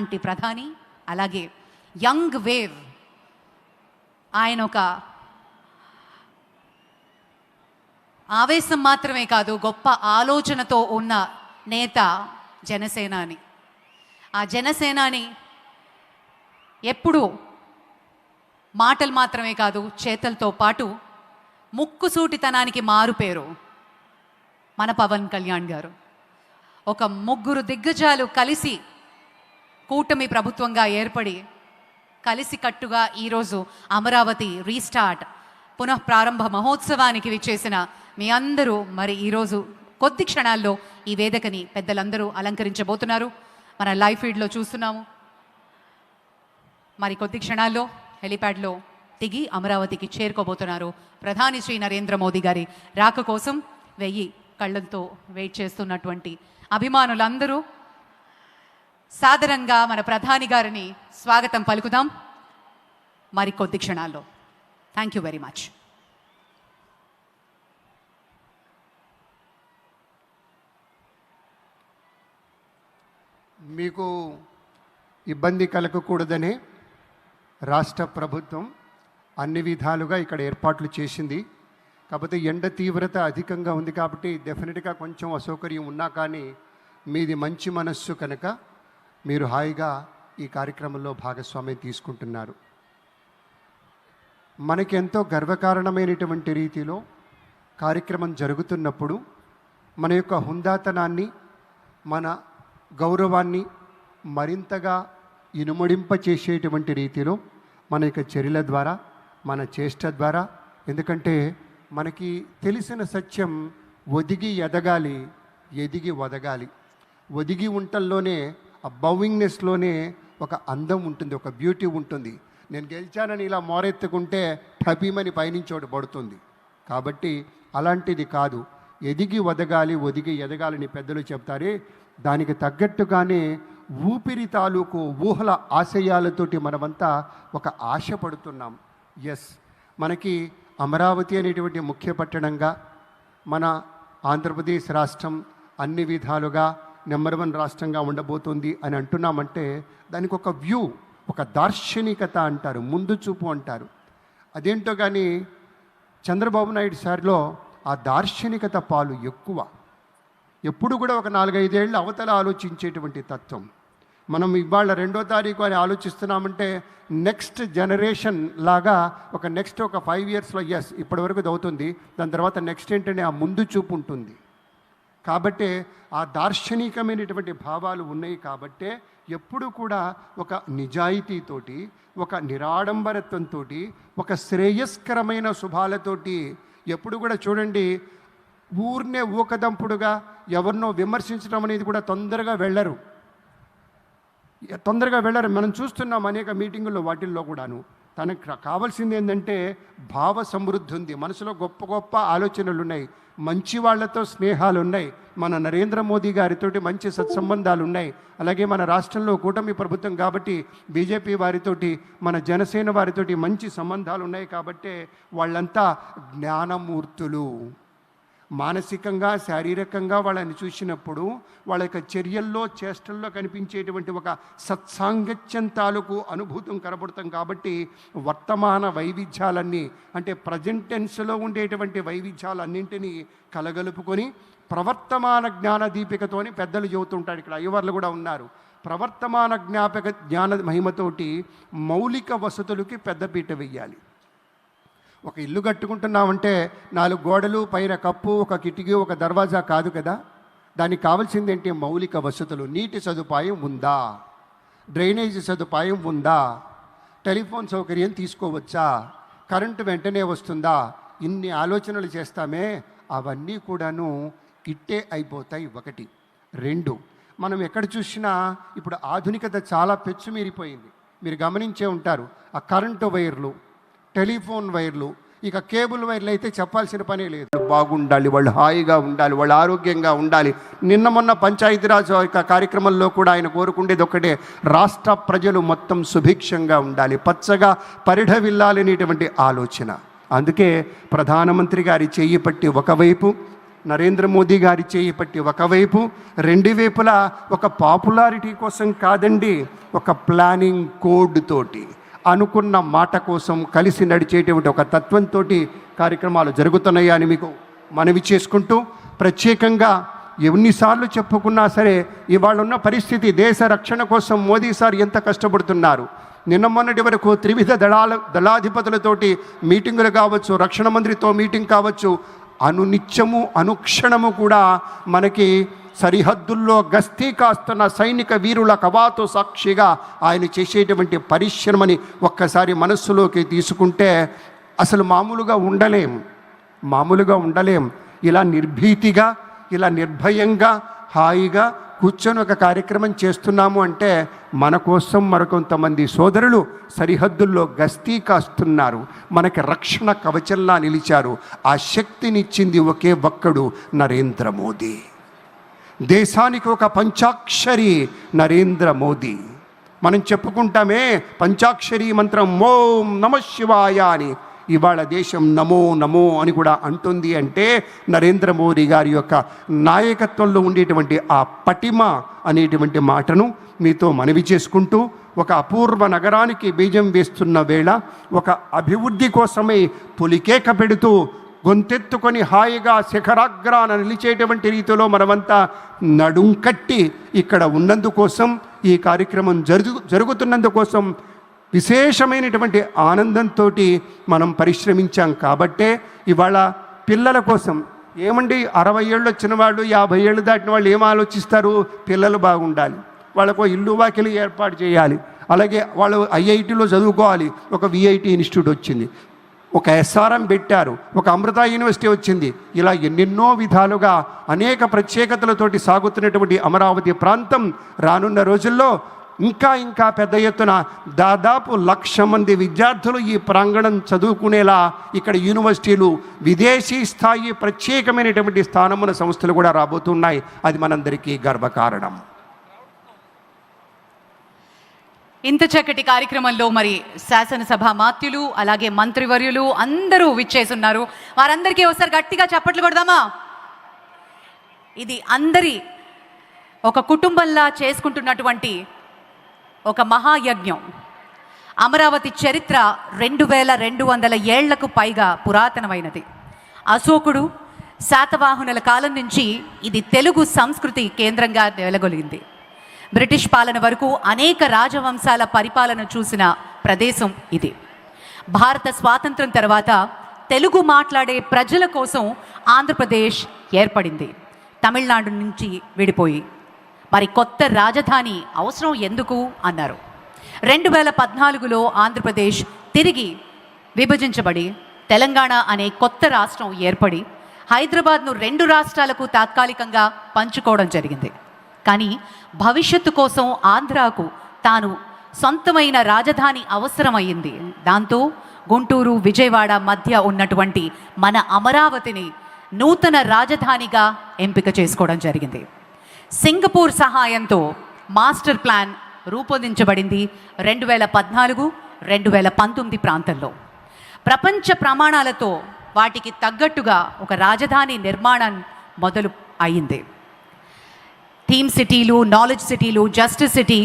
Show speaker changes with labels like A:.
A: లాంటి ప్రధాని అలాగే యంగ్ వేవ్. ఆయన ఒక ఆవేశం మాత్రమే కాదు గొప్ప ఆలోచనతో ఉన్న నేత జనసేనాని. ఆ జనసేనాని ఎప్పుడు మాటలు మాత్రమే కాదు చేతలతో పాటు ముక్కుసూటితనానికి మారుపేరు మన పవన్ కళ్యాణ్ గారు. ఒక ముగ్గురు దిగ్గజాలు కలిసి కూటమి ప్రభుత్వంగా ఏర్పడి కలిసి కట్టుగా ఈరోజు అమరావతి రీస్టార్ట్ పునః ప్రారంభ మహోత్సవానికి విచ్చేసిన మీ అందరూ మరి ఈరోజు కొద్ది క్షణాల్లో ఈ వేదికని పెద్దలందరూ అలంకరించబోతున్నారు. మన లైవ్ ఫీడ్లో చూస్తున్నాము. మరి కొద్ది క్షణాల్లో హెలిప్యాడ్లో దిగి అమరావతికి చేరుకోబోతున్నారు ప్రధాని శ్రీ నరేంద్ర మోదీ గారి రాక కోసం వెయ్యి కళ్ళంతో వెయిట్ చేస్తున్నటువంటి అభిమానులందరూ సాదరంగా మన ప్రధాని గారిని స్వాగతం పలుకుదాం. మరి కొద్ది క్షణాల్లో. థ్యాంక్ యూ వెరీ మచ్
B: మీకు ఇబ్బంది కలగకూడదనే రాష్ట్ర ప్రభుత్వం అన్ని విధాలుగా ఇక్కడ ఏర్పాట్లు చేసింది. కాకపోతే ఎండ తీవ్రత అధికంగా ఉంది కాబట్టి డెఫినెట్గా కొంచెం అసౌకర్యం ఉన్నా కానీ మీది మంచి మనస్సు కనుక మీరు హాయిగా ఈ కార్యక్రమంలో భాగస్వామ్యం తీసుకుంటున్నారు. మనకి ఎంతో గర్వకారణమైనటువంటి రీతిలో కార్యక్రమం జరుగుతున్నప్పుడు మన యొక్క హుందాతనాన్ని మన గౌరవాన్ని మరింతగా ఇనుమడింప చేసేటువంటి రీతిలో మన యొక్క చర్యల ద్వారా మన చేష్ట ద్వారా ఎందుకంటే మనకి తెలిసిన సత్యం ఒదిగి ఎదగాలి ఎదిగి వదగాలి. ఒదిగి ఉంటల్లోనే ఆ బౌవింగ్నెస్లోనే ఒక అందం ఉంటుంది ఒక బ్యూటీ ఉంటుంది. నేను గెలిచానని ఇలా మోరెత్తుకుంటే టబీమని పైనుంచోటి పడుతుంది. కాబట్టి అలాంటిది కాదు. ఎదిగి వదగాలి ఒదిగి ఎదగాలని పెద్దలు చెప్తారే. దానికి తగ్గట్టుగానే ఊపిరి తాలూకు ఊహల ఆశయాలతోటి మనమంతా ఒక ఆశ పడుతున్నాం. ఎస్ మనకి అమరావతి అనేటువంటి ముఖ్య పట్టణంగా మన ఆంధ్రప్రదేశ్ రాష్ట్రం అన్ని విధాలుగా నెంబర్ వన్ రాష్ట్రంగా ఉండబోతుంది అని అంటున్నామంటే దానికి ఒక వ్యూ ఒక దార్శనికత అంటారు ముందు చూపు అంటారు. అదేంటో కానీ చంద్రబాబు నాయుడు సార్లో ఆ దార్శనికత పాలు ఎక్కువ. ఎప్పుడు కూడా ఒక నాలుగైదేళ్ళు అవతల ఆలోచించేటువంటి తత్వం. మనం ఇవాళ రెండో తారీఖు అని ఆలోచిస్తున్నామంటే నెక్స్ట్ జనరేషన్ లాగా ఒక నెక్స్ట్ ఒక ఫైవ్ ఇయర్స్లో ఎస్ ఇప్పటివరకు ఇది అవుతుంది. దాని తర్వాత నెక్స్ట్ ఏంటంటే ఆ ముందు చూపు ఉంటుంది. కాబట్టే ఆ దార్శనికమైనటువంటి భావాలు ఉన్నాయి కాబట్టే ఎప్పుడు కూడా ఒక నిజాయితీతోటి ఒక నిరాడంబరత్వంతో ఒక శ్రేయస్కరమైన శుభాలతోటి ఎప్పుడు కూడా చూడండి ఊర్నే ఊకదంపుడుగా ఎవరినో విమర్శించడం అనేది కూడా తొందరగా వెళ్ళరు. తొందరగా వెళ్ళరు. మనం చూస్తున్నాం అనేక మీటింగుల్లో వాటిల్లో కూడాను. తనకు కావాల్సింది ఏంటంటే భావ సమృద్ధి ఉంది. మనసులో గొప్ప గొప్ప ఆలోచనలు ఉన్నాయి మంచి వాళ్ళతో స్నేహాలు ఉన్నాయి మన నరేంద్ర మోదీ గారితోటి మంచి సత్సంబంధాలు ఉన్నాయి అలాగే మన రాష్ట్రంలో కూటమి ప్రభుత్వం కాబట్టి బీజేపీ వారితోటి మన జనసేన వారితోటి మంచి సంబంధాలు ఉన్నాయి కాబట్టే వాళ్ళంతా జ్ఞానమూర్తులు. మానసికంగా శారీరకంగా వాళ్ళని చూసినప్పుడు వాళ్ళ యొక్క చర్యల్లో చేష్టల్లో కనిపించేటువంటి ఒక సత్సాంగత్యం తాలూకు అనుభూతం కనబడతాం కాబట్టి వర్తమాన వైవిధ్యాలన్నీ అంటే ప్రజెంట్ టెన్స్లో ఉండేటువంటి వైవిధ్యాలన్నింటినీ కలగలుపుకొని ప్రవర్తమాన జ్ఞాన దీపికతోని పెద్దలు చెబుతుంటారు. ఇక్కడ అయ్యవార్లు కూడా ఉన్నారు. ప్రవర్తమాన జ్ఞాపక జ్ఞాన మహిమతోటి మౌలిక వసతులకి పెద్దపీట వెయ్యాలి. ఒక ఇల్లు కట్టుకుంటున్నామంటే నాలుగు గోడలు పైన కప్పు ఒక కిటికీ ఒక దర్వాజా కాదు కదా? దానికి కావాల్సింది ఏంటి మౌలిక వసతులు. నీటి సదుపాయం ఉందా? డ్రైనేజీ సదుపాయం ఉందా? టెలిఫోన్ సౌకర్యం తీసుకోవచ్చా? కరెంటు వెంటనే వస్తుందా? ఇన్ని ఆలోచనలు చేస్తామే. అవన్నీ కూడాను ఇట్టే అయిపోతాయి. ఒకటి. రెండు. మనం ఎక్కడ చూసినా ఇప్పుడు ఆధునికత చాలా పెచ్చుమీరిపోయింది. మీరు గమనించే ఉంటారు. ఆ కరెంటు వైర్లు టెలిఫోన్ వైర్లు ఇక కేబుల్ వైర్లు అయితే చెప్పాల్సిన పనే లేదు. బాగుండాలి వాళ్ళు హాయిగా ఉండాలి వాళ్ళు ఆరోగ్యంగా ఉండాలి. నిన్న మొన్న పంచాయతీరాజ్ యొక్క కార్యక్రమంలో కూడా ఆయన కోరుకుండేది ఒకటే రాష్ట్ర ప్రజలు మొత్తం సుభిక్షంగా ఉండాలి పచ్చగా పరిఢవిల్లాలనేటువంటి ఆలోచన. అందుకే ప్రధానమంత్రి గారి చేయి పట్టి ఒకవైపు నరేంద్ర మోదీ గారి చేయి పట్టి ఒకవైపు రెండు వైపులా ఒక పాపులారిటీ కోసం కాదండి ఒక ప్లానింగ్ కోడ్ తోటి. అనుకున్న మాట కోసం కలిసి నడిచేటువంటి ఒక తత్వంతో కార్యక్రమాలు జరుగుతున్నాయా అని మీకు మనవి చేసుకుంటూ ప్రత్యేకంగా ఎన్నిసార్లు చెప్పుకున్నా సరే ఇవాళ ఉన్న పరిస్థితి దేశ రక్షణ కోసం మోదీ సార్ ఎంత కష్టపడుతున్నారు? నిన్న మొన్నటి వరకు త్రివిధ దళాల దళాధిపతులతోటి మీటింగులు కావచ్చు రక్షణ మంత్రితో మీటింగ్ కావచ్చు అనునిత్యము అనుక్షణము కూడా మనకి సరిహద్దుల్లో గస్తీ కాస్తున్న సైనిక వీరుల కవాతు సాక్షిగా ఆయన చేసేటువంటి పరిశ్రమని ఒక్కసారి మనస్సులోకి తీసుకుంటే అసలు మామూలుగా ఉండలేం. మామూలుగా ఉండలేం. ఇలా నిర్భీతిగా ఇలా నిర్భయంగా హాయిగా కూర్చొని ఒక కార్యక్రమం చేస్తున్నాము అంటే మన కోసం మరికొంతమంది సోదరులు సరిహద్దుల్లో గస్తీ కాస్తున్నారు. మనకి రక్షణ కవచంలా నిలిచారు. ఆ శక్తినిచ్చింది ఒకే ఒక్కడు నరేంద్ర మోదీ. దేశానికి ఒక పంచాక్షరి నరేంద్ర మోదీ. మనం చెప్పుకుంటామే పంచాక్షరి మంత్రం ఓం నమ శివాయ అని. ఇవాళ దేశం నమో నమో అని కూడా అంటుంది అంటే నరేంద్ర మోదీ గారి యొక్క నాయకత్వంలో ఉండేటువంటి ఆ పటిమ అనేటువంటి మాటను మీతో మనవి చేసుకుంటూ ఒక అపూర్వ నగరానికి బీజం వేస్తున్న వేళ ఒక అభివృద్ధి కోసమై పులికేక పెడుతూ గొంతెత్తుకొని హాయిగా శిఖరాగ్రాన నిలిచేటువంటి రీతిలో మనమంతా నడుం కట్టి ఇక్కడ ఉన్నందుకోసం ఈ కార్యక్రమం జరుగు జరుగుతున్నందుకోసం విశేషమైనటువంటి ఆనందంతో మనం పరిశ్రమించాం కాబట్టే ఇవాళ పిల్లల కోసం ఏమండి అరవై ఏళ్ళు వచ్చిన వాళ్ళు యాభై ఏళ్ళు దాటిన వాళ్ళు ఏం ఆలోచిస్తారు? పిల్లలు బాగుండాలి. వాళ్ళకు ఇల్లు వాకిలి ఏర్పాటు చేయాలి. అలాగే వాళ్ళు ఐఐటిలో చదువుకోవాలి. ఒక విఐటి ఇన్స్టిట్యూట్ వచ్చింది. ఒక ఎస్ఆర్ఎం పెట్టారు. ఒక అమృత యూనివర్సిటీ వచ్చింది. ఇలా ఎన్నెన్నో విధాలుగా అనేక ప్రత్యేకతలతోటి సాగుతున్నటువంటి అమరావతి ప్రాంతం రానున్న రోజుల్లో ఇంకా ఇంకా పెద్ద ఎత్తున దాదాపు లక్ష మంది విద్యార్థులు ఈ ప్రాంగణం చదువుకునేలా ఇక్కడ యూనివర్సిటీలు విదేశీ స్థాయి ప్రత్యేకమైనటువంటి స్థానమున సంస్థలు కూడా రాబోతున్నాయి. అది మనందరికీ గర్వకారణం.
A: ఇంత చక్కటి కార్యక్రమంలో మరి శాసనసభ మాత్యులు అలాగే మంత్రివర్యులు అందరూ విచ్చేసున్నారు. వారందరికీ ఒకసారి గట్టిగా చప్పట్లు కొడదామా? ఇది అందరి ఒక కుటుంబంలా చేసుకుంటున్నటువంటి ఒక మహాయజ్ఞం. అమరావతి చరిత్ర రెండు వేల రెండు వందల ఏళ్ళకు పైగా పురాతనమైనది. అశోకుడు శాతవాహనుల కాలం నుంచి ఇది తెలుగు సంస్కృతి కేంద్రంగా వెలగొలిగింది బ్రిటిష్ పాలన వరకు అనేక రాజవంశాల పరిపాలన చూసిన ప్రదేశం ఇది. భారత స్వాతంత్రం తర్వాత తెలుగు మాట్లాడే ప్రజల కోసం ఆంధ్రప్రదేశ్ ఏర్పడింది. తమిళనాడు నుంచి విడిపోయి. మరి కొత్త రాజధాని అవసరం ఎందుకు? అన్నారు. రెండు వేల పద్నాలుగులో ఆంధ్రప్రదేశ్ తిరిగి విభజించబడి తెలంగాణ అనే కొత్త రాష్ట్రం ఏర్పడి హైదరాబాద్ను రెండు రాష్ట్రాలకు తాత్కాలికంగా పంచుకోవడం జరిగింది. కానీ భవిష్యత్తు కోసం ఆంధ్రాకు తాను సొంతమైన రాజధాని అవసరమైంది దాంతో గుంటూరు విజయవాడ మధ్య ఉన్నటువంటి మన అమరావతిని నూతన రాజధానిగా ఎంపిక చేసుకోవడం జరిగింది. సింగపూర్ సహాయంతో మాస్టర్ ప్లాన్ రూపొందించబడింది రెండు వేల పద్నాలుగు రెండు వేల పంతొమ్మిది ప్రాంతంలో. ప్రపంచ ప్రమాణాలతో వాటికి తగ్గట్టుగా ఒక రాజధాని నిర్మాణం మొదలు అయింది థీమ్ సిటీలు నాలెడ్జ్ సిటీలు జస్టిస్ సిటీ